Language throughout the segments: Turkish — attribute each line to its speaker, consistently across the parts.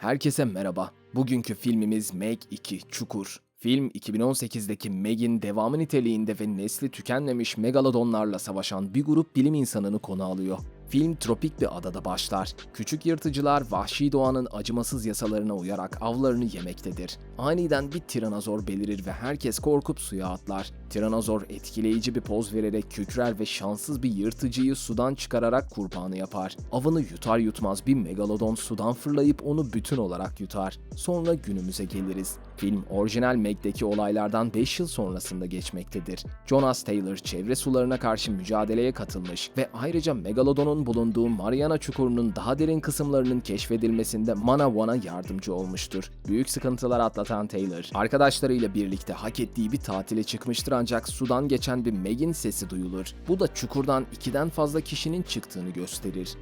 Speaker 1: Herkese merhaba. Bugünkü filmimiz Meg 2 Çukur. Film 2018'deki Meg'in devamı niteliğinde ve nesli tükenmemiş megalodonlarla savaşan bir grup bilim insanını konu alıyor. Film tropik bir adada başlar. Küçük yırtıcılar vahşi doğanın acımasız yasalarına uyarak avlarını yemektedir. Aniden bir tiranozor belirir ve herkes korkup suya atlar. Tiranozor etkileyici bir poz vererek kükrer ve şanssız bir yırtıcıyı sudan çıkararak kurbanı yapar. Avını yutar yutmaz bir megalodon sudan fırlayıp onu bütün olarak yutar. Sonra günümüze geliriz. Film orijinal Meg'deki olaylardan 5 yıl sonrasında geçmektedir. Jonas Taylor çevre sularına karşı mücadeleye katılmış ve ayrıca Megalodon'un bulunduğu Mariana Çukuru'nun daha derin kısımlarının keşfedilmesinde Manawan'a yardımcı olmuştur. Büyük sıkıntılar atlatan Taylor, arkadaşlarıyla birlikte hak ettiği bir tatile çıkmıştır ancak sudan geçen bir Meg'in sesi duyulur. Bu da çukurdan ikiden fazla kişinin çıktığını gösterir.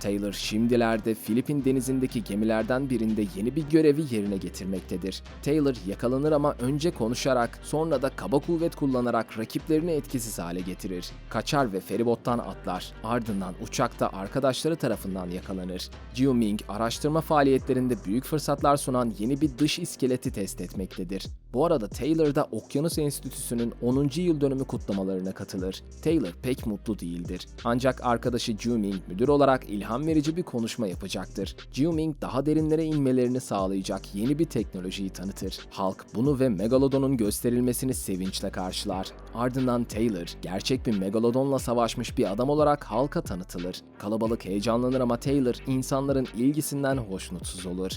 Speaker 1: Taylor şimdilerde Filipin denizindeki gemilerden birinde yeni bir görevi yerine getirmektedir. Taylor yakalanır ama önce konuşarak sonra da kaba kuvvet kullanarak rakiplerini etkisiz hale getirir. Kaçar ve feribottan atlar. Ardından uçakta arkadaşları tarafından yakalanır. Jiu Ming araştırma faaliyetlerinde büyük fırsatlar sunan yeni bir dış iskeleti test etmektedir. Bu arada Taylor da Okyanus Enstitüsü'nün 10. yıl dönümü kutlamalarına katılır. Taylor pek mutlu değildir. Ancak arkadaşı Jiu Ming müdür olarak ilham verici bir konuşma yapacaktır. Jiu Ming daha derinlere inmelerini sağlayacak yeni bir teknolojiyi tanıtır. Halk bunu ve Megalodon'un gösterilmesini sevinçle karşılar. Ardından Taylor, gerçek bir Megalodon'la savaşmış bir adam olarak halka tanıtılır. Kalabalık heyecanlanır ama Taylor insanların ilgisinden hoşnutsuz olur.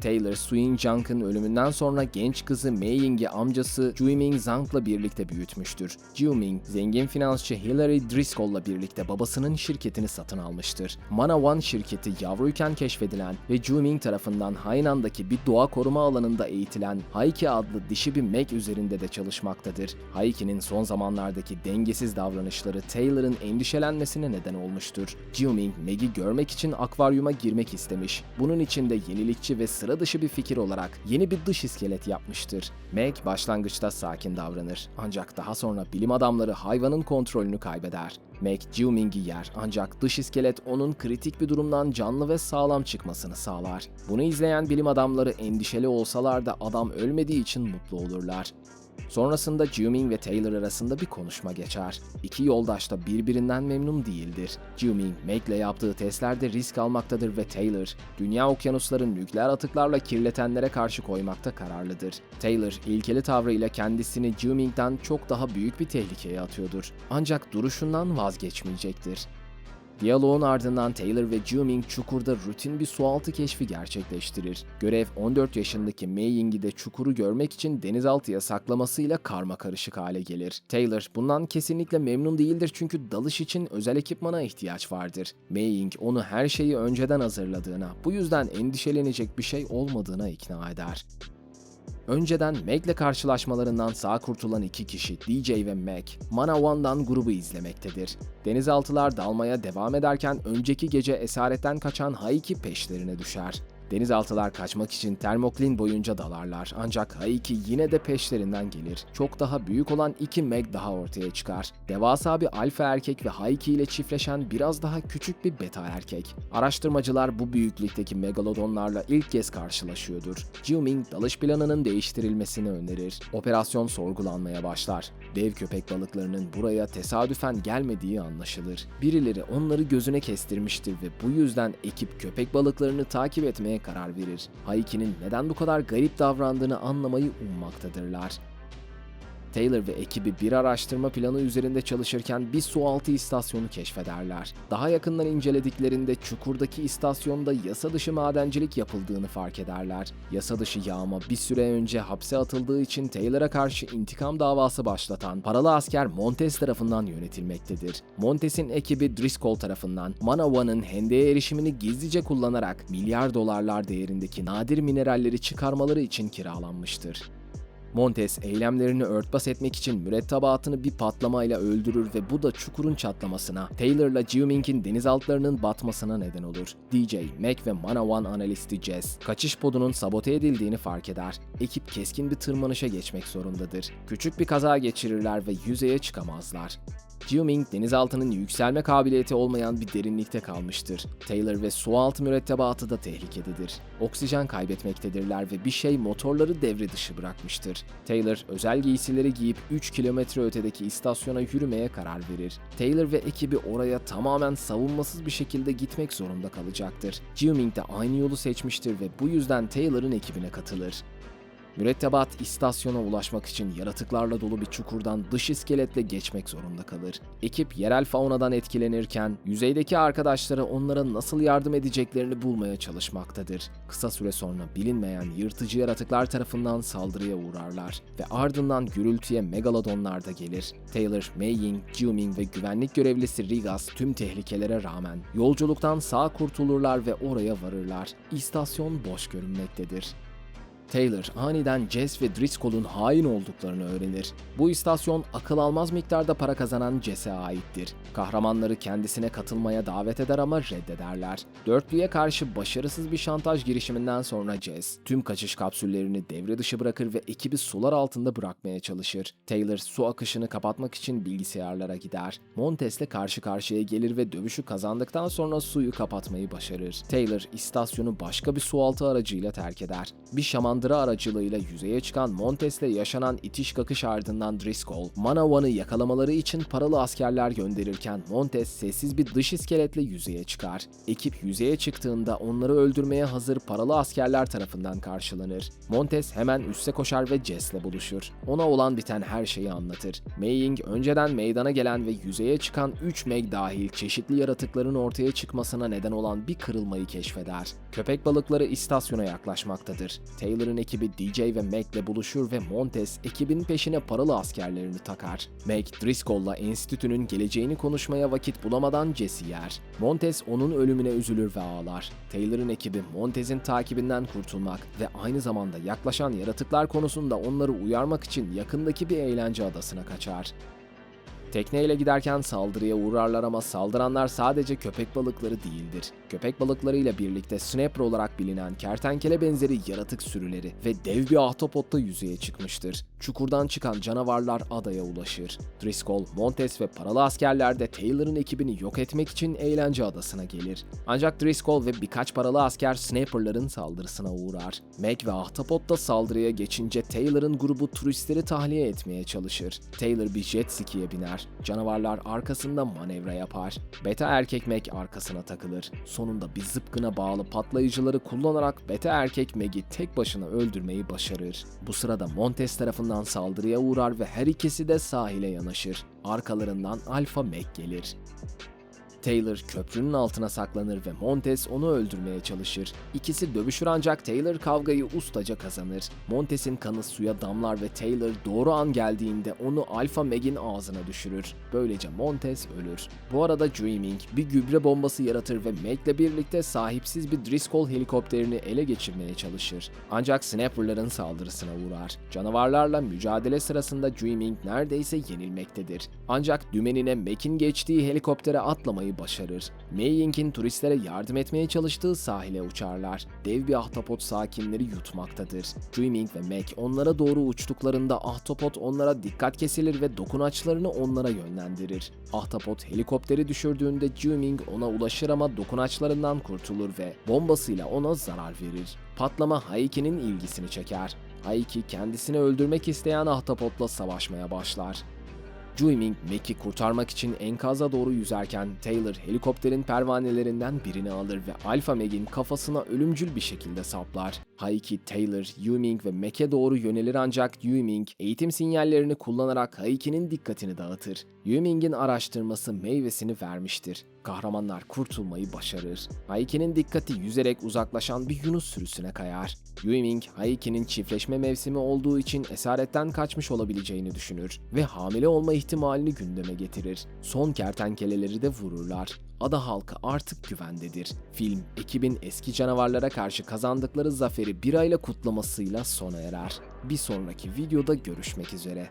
Speaker 1: Taylor, Swing Junk'ın ölümünden sonra genç kızı Mei Ying'i amcası Juiming Zhang'la birlikte büyütmüştür. Jiuming, zengin finansçı Hillary Driscoll'la birlikte babasının şirketini satın almıştır. Mana One şirketi yavruyken keşfedilen ve Juiming tarafından Hainan'daki bir doğa koruma alanında eğitilen Haiki adlı dişi bir Meg üzerinde de çalışmaktadır. Haiki'nin son zamanlardaki dengesiz davranışları Taylor'ın endişelenmesine neden olmuştur. Jiuming, Meg'i görmek için akvaryuma girmek istemiş. Bunun için de yenilikçi ve sıra sıra dışı bir fikir olarak yeni bir dış iskelet yapmıştır. Meg başlangıçta sakin davranır ancak daha sonra bilim adamları hayvanın kontrolünü kaybeder. Meg Jiuming'i yer ancak dış iskelet onun kritik bir durumdan canlı ve sağlam çıkmasını sağlar. Bunu izleyen bilim adamları endişeli olsalar da adam ölmediği için mutlu olurlar. Sonrasında Jiuming ve Taylor arasında bir konuşma geçer. İki yoldaş da birbirinden memnun değildir. Jiuming, Meg'le yaptığı testlerde risk almaktadır ve Taylor, dünya okyanusları nükleer atıklarla kirletenlere karşı koymakta kararlıdır. Taylor, ilkeli tavrıyla kendisini Jiuming'den çok daha büyük bir tehlikeye atıyordur. Ancak duruşundan vazgeçmeyecektir. Diyaloğun ardından Taylor ve Jiuming çukurda rutin bir sualtı keşfi gerçekleştirir. Görev 14 yaşındaki Mei de çukuru görmek için denizaltıya saklamasıyla karma karışık hale gelir. Taylor bundan kesinlikle memnun değildir çünkü dalış için özel ekipmana ihtiyaç vardır. Mei onu her şeyi önceden hazırladığına, bu yüzden endişelenecek bir şey olmadığına ikna eder. Önceden Meg'le karşılaşmalarından sağ kurtulan iki kişi DJ ve Meg, Mana One'dan grubu izlemektedir. Denizaltılar dalmaya devam ederken önceki gece esaretten kaçan Haiki peşlerine düşer. Denizaltılar kaçmak için Termoklin boyunca dalarlar ancak Haiki yine de peşlerinden gelir. Çok daha büyük olan iki Meg daha ortaya çıkar. Devasa bir alfa erkek ve Haiki ile çiftleşen biraz daha küçük bir beta erkek. Araştırmacılar bu büyüklükteki megalodonlarla ilk kez karşılaşıyordur. Jiuming dalış planının değiştirilmesini önerir. Operasyon sorgulanmaya başlar. Dev köpek balıklarının buraya tesadüfen gelmediği anlaşılır. Birileri onları gözüne kestirmiştir ve bu yüzden ekip köpek balıklarını takip etmeye karar verir. Haiki'nin neden bu kadar garip davrandığını anlamayı ummaktadırlar. Taylor ve ekibi bir araştırma planı üzerinde çalışırken bir sualtı istasyonu keşfederler. Daha yakından incelediklerinde çukurdaki istasyonda yasa dışı madencilik yapıldığını fark ederler. Yasa dışı yağma bir süre önce hapse atıldığı için Taylor'a karşı intikam davası başlatan paralı asker Montes tarafından yönetilmektedir. Montes'in ekibi Driscoll tarafından Manawa'nın hendeye erişimini gizlice kullanarak milyar dolarlar değerindeki nadir mineralleri çıkarmaları için kiralanmıştır. Montes eylemlerini örtbas etmek için mürettebatını bir patlamayla öldürür ve bu da çukurun çatlamasına, Taylor'la Jiuming'in denizaltılarının batmasına neden olur. DJ, Mac ve Mana One analisti Jess, kaçış podunun sabote edildiğini fark eder. Ekip keskin bir tırmanışa geçmek zorundadır. Küçük bir kaza geçirirler ve yüzeye çıkamazlar. Jiuming denizaltının yükselme kabiliyeti olmayan bir derinlikte kalmıştır. Taylor ve sualtı mürettebatı da tehlikededir. Oksijen kaybetmektedirler ve bir şey motorları devre dışı bırakmıştır. Taylor özel giysileri giyip 3 kilometre ötedeki istasyona yürümeye karar verir. Taylor ve ekibi oraya tamamen savunmasız bir şekilde gitmek zorunda kalacaktır. Jiuming de aynı yolu seçmiştir ve bu yüzden Taylor'ın ekibine katılır. Mürettebat istasyona ulaşmak için yaratıklarla dolu bir çukurdan dış iskeletle geçmek zorunda kalır. Ekip yerel faunadan etkilenirken yüzeydeki arkadaşları onlara nasıl yardım edeceklerini bulmaya çalışmaktadır. Kısa süre sonra bilinmeyen yırtıcı yaratıklar tarafından saldırıya uğrarlar ve ardından gürültüye megalodonlar da gelir. Taylor, Mei Ying, Jiuming ve güvenlik görevlisi Rigas tüm tehlikelere rağmen yolculuktan sağ kurtulurlar ve oraya varırlar. İstasyon boş görünmektedir. Taylor aniden Jess ve Driscoll'un hain olduklarını öğrenir. Bu istasyon akıl almaz miktarda para kazanan Jess'e aittir. Kahramanları kendisine katılmaya davet eder ama reddederler. Dörtlüye karşı başarısız bir şantaj girişiminden sonra Jess, tüm kaçış kapsüllerini devre dışı bırakır ve ekibi sular altında bırakmaya çalışır. Taylor su akışını kapatmak için bilgisayarlara gider. Montes'le karşı karşıya gelir ve dövüşü kazandıktan sonra suyu kapatmayı başarır. Taylor istasyonu başka bir sualtı aracıyla terk eder. Bir şaman mandıra aracılığıyla yüzeye çıkan Montes'le yaşanan itiş kakış ardından Driscoll, Manawan'ı yakalamaları için paralı askerler gönderirken Montes sessiz bir dış iskeletle yüzeye çıkar. Ekip yüzeye çıktığında onları öldürmeye hazır paralı askerler tarafından karşılanır. Montes hemen üste koşar ve Jess'le buluşur. Ona olan biten her şeyi anlatır. Mei Ying önceden meydana gelen ve yüzeye çıkan 3 Meg dahil çeşitli yaratıkların ortaya çıkmasına neden olan bir kırılmayı keşfeder. Köpek balıkları istasyona yaklaşmaktadır. Taylor'ın ekibi DJ ve Mac'le buluşur ve Montes ekibin peşine paralı askerlerini takar. Mac, Driscoll'la enstitünün geleceğini konuşmaya vakit bulamadan Jesse yer. Montes onun ölümüne üzülür ve ağlar. Taylor'ın ekibi Montes'in takibinden kurtulmak ve aynı zamanda yaklaşan yaratıklar konusunda onları uyarmak için yakındaki bir eğlence adasına kaçar. Tekneyle giderken saldırıya uğrarlar ama saldıranlar sadece köpek balıkları değildir. Köpek balıklarıyla birlikte snapper olarak bilinen kertenkele benzeri yaratık sürüleri ve dev bir ahtapot da yüzeye çıkmıştır. Çukurdan çıkan canavarlar adaya ulaşır. Driscoll, Montes ve paralı askerler de Taylor'ın ekibini yok etmek için eğlence adasına gelir. Ancak Driscoll ve birkaç paralı asker snapperların saldırısına uğrar. Meg ve ahtapot da saldırıya geçince Taylor'ın grubu turistleri tahliye etmeye çalışır. Taylor bir jet ski'ye biner. Canavarlar arkasında manevra yapar. Beta erkek Meg arkasına takılır. Sonunda bir zıpkına bağlı patlayıcıları kullanarak beta erkek Meg'i tek başına öldürmeyi başarır. Bu sırada Montes tarafından saldırıya uğrar ve her ikisi de sahile yanaşır. Arkalarından Alpha Meg gelir. Taylor köprünün altına saklanır ve Montes onu öldürmeye çalışır. İkisi dövüşür ancak Taylor kavgayı ustaca kazanır. Montes'in kanı suya damlar ve Taylor doğru an geldiğinde onu Alpha Meg'in ağzına düşürür. Böylece Montes ölür. Bu arada Dreaming bir gübre bombası yaratır ve Meg'le birlikte sahipsiz bir Driscoll helikopterini ele geçirmeye çalışır. Ancak Snapper'ların saldırısına uğrar. Canavarlarla mücadele sırasında Dreaming neredeyse yenilmektedir. Ancak dümenine Meg'in geçtiği helikoptere atlamayı başarır. Mei Ying'in turistlere yardım etmeye çalıştığı sahile uçarlar. Dev bir ahtapot sakinleri yutmaktadır. Dreaming ve Mac onlara doğru uçtuklarında ahtapot onlara dikkat kesilir ve dokunaçlarını onlara yönlendirir. Ahtapot helikopteri düşürdüğünde Dreaming ona ulaşır ama dokunaçlarından kurtulur ve bombasıyla ona zarar verir. Patlama Haiki'nin ilgisini çeker. Haiki kendisini öldürmek isteyen ahtapotla savaşmaya başlar. Juiming, Mac'i kurtarmak için enkaza doğru yüzerken Taylor helikopterin pervanelerinden birini alır ve Alpha Meg'in kafasına ölümcül bir şekilde saplar. Haiki, Taylor, Yuming ve Mac'e doğru yönelir ancak Yuming eğitim sinyallerini kullanarak Haiki'nin dikkatini dağıtır. Yuming'in araştırması meyvesini vermiştir. Kahramanlar kurtulmayı başarır. Haiki'nin dikkati yüzerek uzaklaşan bir yunus sürüsüne kayar. Yuming, Haiki'nin çiftleşme mevsimi olduğu için esaretten kaçmış olabileceğini düşünür ve hamile olma ihtimalini gündeme getirir. Son kertenkeleleri de vururlar. Ada halkı artık güvendedir. Film, ekibin eski canavarlara karşı kazandıkları zaferi bir ayla kutlamasıyla sona erer. Bir sonraki videoda görüşmek üzere.